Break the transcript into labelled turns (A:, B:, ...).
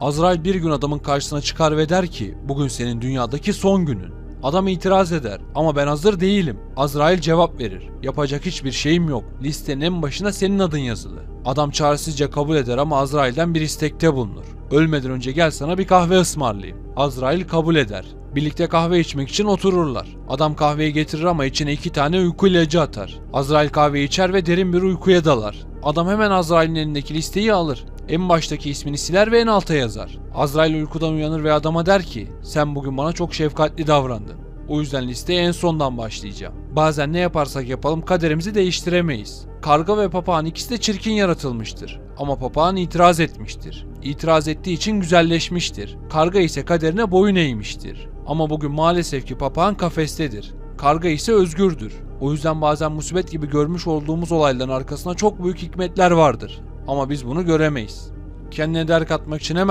A: Azrail bir gün adamın karşısına çıkar ve der ki bugün senin dünyadaki son günün. Adam itiraz eder ama ben hazır değilim. Azrail cevap verir. Yapacak hiçbir şeyim yok. Listenin en başına senin adın yazılı. Adam çaresizce kabul eder ama Azrail'den bir istekte bulunur. Ölmeden önce gel sana bir kahve ısmarlayayım. Azrail kabul eder. Birlikte kahve içmek için otururlar. Adam kahveyi getirir ama içine iki tane uyku ilacı atar. Azrail kahveyi içer ve derin bir uykuya dalar. Adam hemen Azrail'in elindeki listeyi alır. En baştaki ismini siler ve en alta yazar. Azrail uykudan uyanır ve adama der ki sen bugün bana çok şefkatli davrandın. O yüzden listeye en sondan başlayacağım. Bazen ne yaparsak yapalım kaderimizi değiştiremeyiz. Karga ve papağan ikisi de çirkin yaratılmıştır. Ama papağan itiraz etmiştir. İtiraz ettiği için güzelleşmiştir. Karga ise kaderine boyun eğmiştir. Ama bugün maalesef ki papağan kafestedir. Karga ise özgürdür. O yüzden bazen musibet gibi görmüş olduğumuz olayların arkasında çok büyük hikmetler vardır. Ama biz bunu göremeyiz. Kendine değer katmak için hemen